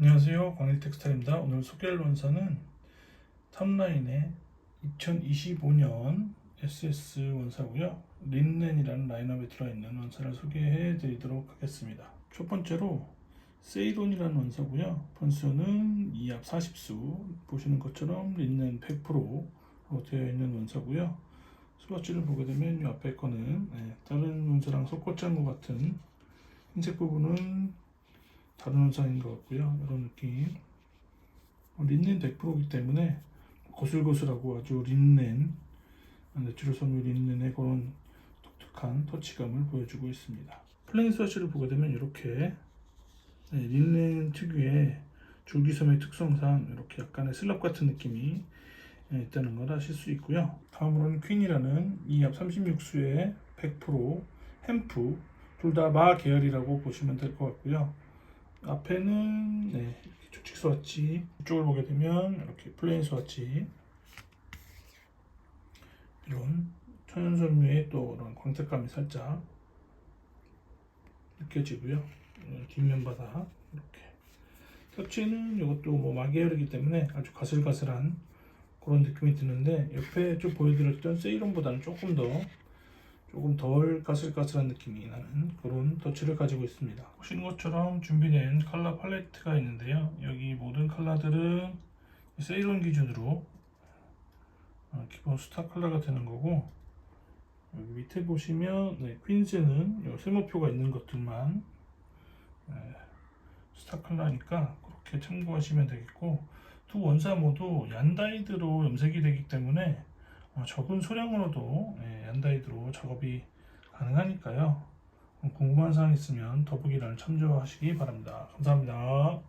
안녕하세요. 광일 텍스타일입니다. 오늘 소개할 원사는 탑라인의 2025년 SS 원사고요. 린넨이라는 라인업에 들어있는 원사를 소개해 드리도록 하겠습니다. 첫 번째로 세이론이라는 원사고요. 번수는 2합 40수 보시는 것처럼 린넨 100%로 되어 있는 원사고요. 스와치를 보게 되면 이 앞에 거는 네, 다른 원사랑 섞었지 것 같은 흰색 부분은 다른 원상인 것 같고요. 이런 느낌. 어, 린넨 100%이기 때문에 고슬고슬하고 아주 린넨 내추럴 섬유 린넨의 그런 독특한 터치감을 보여주고 있습니다. 플레인 스와치를 보게 되면 이렇게 네, 린넨 특유의 줄기섬의 특성상 이렇게 약간의 슬랍 같은 느낌이 예, 있다는 걸 아실 수 있고요. 다음으로는 퀸이라는 2합 36수의 100% 햄프 둘 다 마 계열이라고 보시면 될 것 같고요. 앞에는 네, 조칙 스와치 이쪽을 보게 되면 이렇게 플레인 스와치 이런 천연섬유의 또 이런 광택감이 살짝 느껴지고요. 어, 뒷면 바닥 이렇게 터치는 이것도 뭐 마계열이기 때문에 아주 가슬가슬한 그런 느낌이 드는데 옆에 좀 보여드렸던 세이론보다는 조금 더 조금 덜 가슬가슬한 느낌이 나는 그런 터치를 가지고 있습니다. 보시는 것처럼 준비된 컬러 팔레트가 있는데요. 여기 모든 컬러들은 세이론 기준으로 어, 기본 스타 컬러가 되는 거고 여기 밑에 보시면 네, 퀸즈는 요 세모표가 있는 것들만 네, 스타 컬러니까 그렇게 참고하시면 되겠고 두 원사 모두 얀다이드로 염색이 되기 때문에 어, 적은 소량으로도 예, 얀다이드로 작업이 가능하니까요. 어, 궁금한 사항 있으면 더보기란을 참조하시기 바랍니다. 감사합니다.